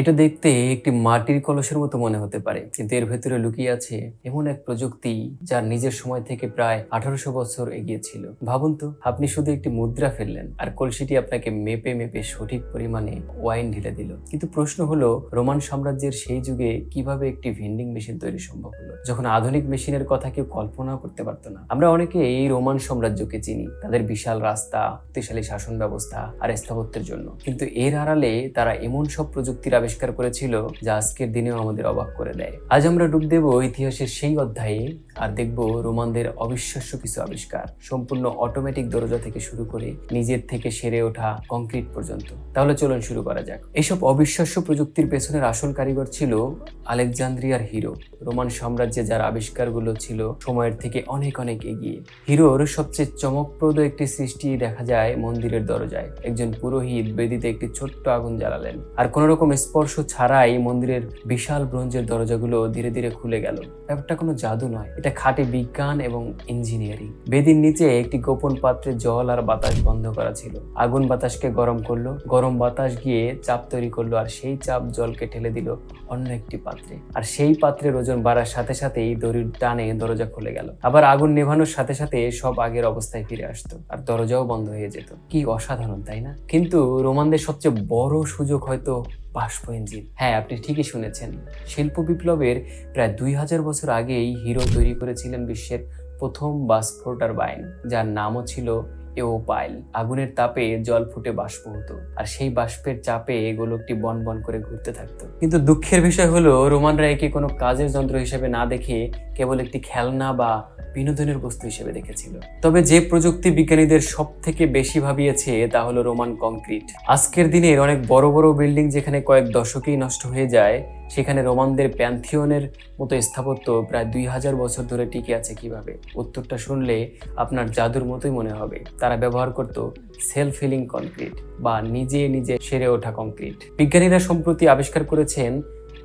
এটা দেখতে একটি মাটির কলসের মতো মনে হতে পারে, কিন্তু এর ভেতরে লুকিয়ে আছে এমন এক প্রযুক্তি যার নিজের সময় থেকে প্রায় আঠারোশো বছর এগিয়ে ছিল ভাবুন তো, আপনি শুধু একটি মুদ্রা ফেললেন আর কলসিটি আপনাকে মেপে মেপে সঠিক পরিমাণে ওয়াইন ঢেলে দিল। কিন্তু প্রশ্ন হলো, রোমান সাম্রাজ্যের সেই যুগে কীভাবে একটি ভেন্ডিং মেশিন তৈরি সম্ভব হলো? যখন আধুনিক মেশিনের কথা কেউ কল্পনাও করতে পারতো না। আমরা অনেকে এই রোমান সাম্রাজ্যকে চিনি, তাদের বিশাল রাস্তা, শক্তিশালী শাসন ব্যবস্থা আর স্থাপত্যের জন্য। কিন্তু এর আড়ালে তারা এমন সব প্রযুক্তির করেছিল, যা আজকের দিনেও আমাদের অবাক করে দেয়। আজ আমরা ডুব দেব ইতিহাসের সেই অধ্যায়ে আর দেখব রোমানদের অবিশ্বাস্য কিছু আবিষ্কার, সম্পূর্ণ অটোমেটিক দরজা থেকে শুরু করে নিজের থেকে সেরে ওঠা কংক্রিট পর্যন্ত। তাহলে চলুন শুরু করা যাক। এইসব অবিশ্বাস্য প্রযুক্তির পেছনের আসল কারিগর ছিল আলেকজান্দ্রিয়ার হিরো, রোমান সাম্রাজ্যে যার আবিষ্কারগুলো ছিল সময়ের থেকে অনেক অনেক এগিয়ে। হিরোর সবচেয়ে চমকপ্রদ একটি সৃষ্টি দেখা যায় মন্দিরের দরজায়। একজন পুরোহিত বেদিতে একটি ছোট্ট আগুন জ্বালালেন। আর কোন রকম স্পর্শ ছাড়াই মন্দিরের বিশাল ব্রোঞ্জের দরজাগুলো ধীরে ধীরে খুলে গেল। ব্যাপারটা কোনো জাদু নয়। এটা খাঁটি বিজ্ঞান এবং ইঞ্জিনিয়ারিং। বেদির নিচে একটি গোপন পাত্রে জল আর বাতাস বন্ধ করা ছিল। আগুন বাতাসকে গরম করল। গরম বাতাস গিয়ে চাপ তৈরি করল আর সেই চাপ জলকে ঠেলে দিল অন্য একটি পাত্রে। আর সেই পাত্রের ওজন বাড়ার সাথে সাথেই দড়ির টানে দরজা খুলে গেল। আবার আগুন নেভানোর সাথে সাথে সব আগের অবস্থায় ফিরে আসতো। আর দরজাও বন্ধ হয়ে যেত। কি অসাধারণ, তাই না? কিন্তু রোমানদের সবচেয়ে বড় সুযোগ হয়তো বাষ্প ইঞ্জিন হ্যাঁ আপনি ঠিকই শুনেছেন। শিল্প বিপ্লবের প্রায় দুই হাজার বছর আগেই হিরো তৈরি করেছিলেন বিশ্বের প্রথম বাষ্প টারবাইন যার নামও ছিল এওপাইল। আগুনের তাপে জল ফুটে বাষ্প হতো, আর সেই বাষ্পের চাপে গোলকটি বন বন করে ঘুরতে থাকতো। কিন্তু দুঃখের বিষয় হলো রোমানরা একে কোনো কাজের যন্ত্র হিসেবে না দেখে কেবল একটি খেলনা বা বিনোদনের বস্তু হিসেবে দেখেছিল। তবে যে প্রযুক্তি বিজ্ঞানীদের সব থেকে বেশি ভাবিয়েছে, তা হলো রোমান কংক্রিট। আজকের দিনের অনেক বড় বড় বিল্ডিং যেখানে কয়েক দশকেই নষ্ট হয়ে যায়, সেখানে রোমানদের প্যান্থিয়নের মতো স্থাপত্য প্রায় দুই হাজার বছর ধরে টিকে আছে কীভাবে? উত্তরটা শুনলে আপনার জাদুর মতোই মনে হবে। তারা ব্যবহার করত সেলফ হিলিং কংক্রিট বা নিজে নিজে সেরে ওঠা কংক্রিট। বিজ্ঞানীরা সম্প্রতি আবিষ্কার করেছেন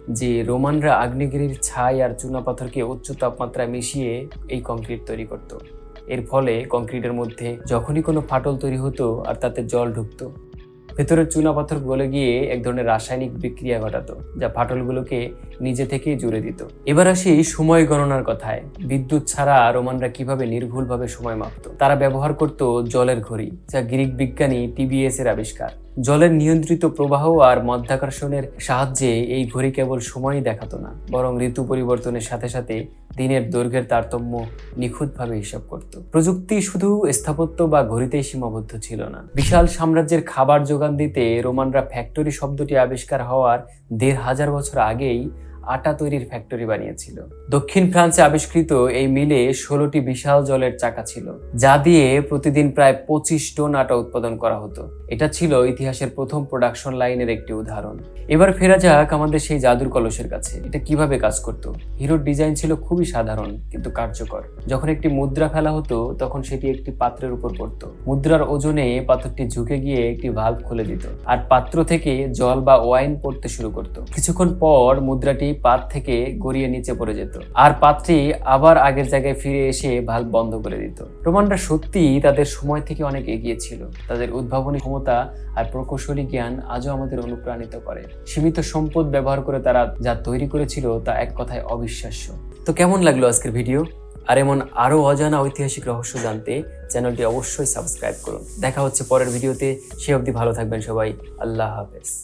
যে রোমানরা আগ্নেয়গিরির ছাই আর চুনাপাথরকে উচ্চ তাপমাত্রায় মিশিয়ে এই কংক্রিট তৈরি করত। এর ফলে কংক্রিটের মধ্যে যখনই কোনো ফাটল তৈরি হতো আর তাতে জল ঢুকতো, ভেতরের চুনাপাথর গলে গিয়ে এক ধরনের রাসায়নিক বিক্রিয়া ঘটাতো, যা ফাটলগুলোকে নিজে থেকেই জুড়ে দিত। এবার আসি সময় গণনার কথায়। বিদ্যুৎ ছাড়া রোমানরা কীভাবে নির্ভুলভাবে সময় মাপত? তারা ব্যবহার করত জলের ঘড়ি, যা গ্রিক বিজ্ঞানী টিবিএস এর আবিষ্কার। জলের নিয়ন্ত্রিত প্রবাহ আর মধ্যাকর্ষণের সাহায্যে এই ঘড়ি কেবল সময়ই দেখাতো না, বরং ঋতু পরিবর্তনের সাথে সাথে দিনের দৈর্ঘ্যের তারতম্য নিখুঁতভাবে হিসাব করত। প্রযুক্তি শুধু স্থাপত্য বা ঘড়িতেই সীমাবদ্ধ ছিল না। বিশাল সাম্রাজ্যের খাবার যোগান দিতে রোমানরা ফ্যাক্টরি শব্দটি আবিষ্কার হওয়ার দেড় হাজার বছর আগেই আটা তৈরির ফ্যাক্টরি বানিয়েছিল। দক্ষিণ ফ্রান্সে আবিষ্কৃত এই মিলে ষোলোটি বিশাল জলের চাকা ছিল, যা দিয়ে প্রতিদিন প্রায় পঁচিশ টন আটা উৎপাদন করা হতো। এটা ছিল ইতিহাসের প্রথম প্রোডাকশন লাইনের একটি উদাহরণ। এবার ফেরা যাক আমাদের সেই জাদুর কলসের কাছে। এটা কীভাবে কাজ করত? হিরোর ডিজাইন ছিল খুবই সাধারণ, কিন্তু কার্যকর। যখন একটি মুদ্রা ফেলা হতো, তখন সেটি একটি পাত্রের উপর পড়ত। মুদ্রার ওজনে পাথরটি ঝুঁকে গিয়ে একটি ভাল্ব খুলে দিত, আর পাত্র থেকে জল বা ওয়াইন পড়তে শুরু করত। কিছুক্ষণ পর মুদ্রাটি পাত থেকে গড়িয়ে নিচে পড়ে যেত। আর পাত্রী আবার আগের জায়গায় ফিরে এসে ভাল্ব বন্ধ করে দিত। রোমানরা সত্যি তাদের সময় থেকে অনেক এগিয়ে ছিল। তাদের উদ্ভাবনী ক্ষমতা আর প্রকৌশলী জ্ঞান আজও আমাদের অনুপ্রাণিত করে। সীমিত সম্পদ ব্যবহার করে তারা যা তৈরি করেছিল তা এক কথায় অবিশ্বাস্য। তো কেমন লাগল আজকের ভিডিও? আর এমন আরও অজানা ঐতিহাসিক রহস্য জানতে চ্যানেলটি অবশ্যই সাবস্ক্রাইব করুন। দেখা হচ্ছে পরের ভিডিওতে। সে অবধি ভালো থাকবেন সবাই। আল্লাহ হাফেজ।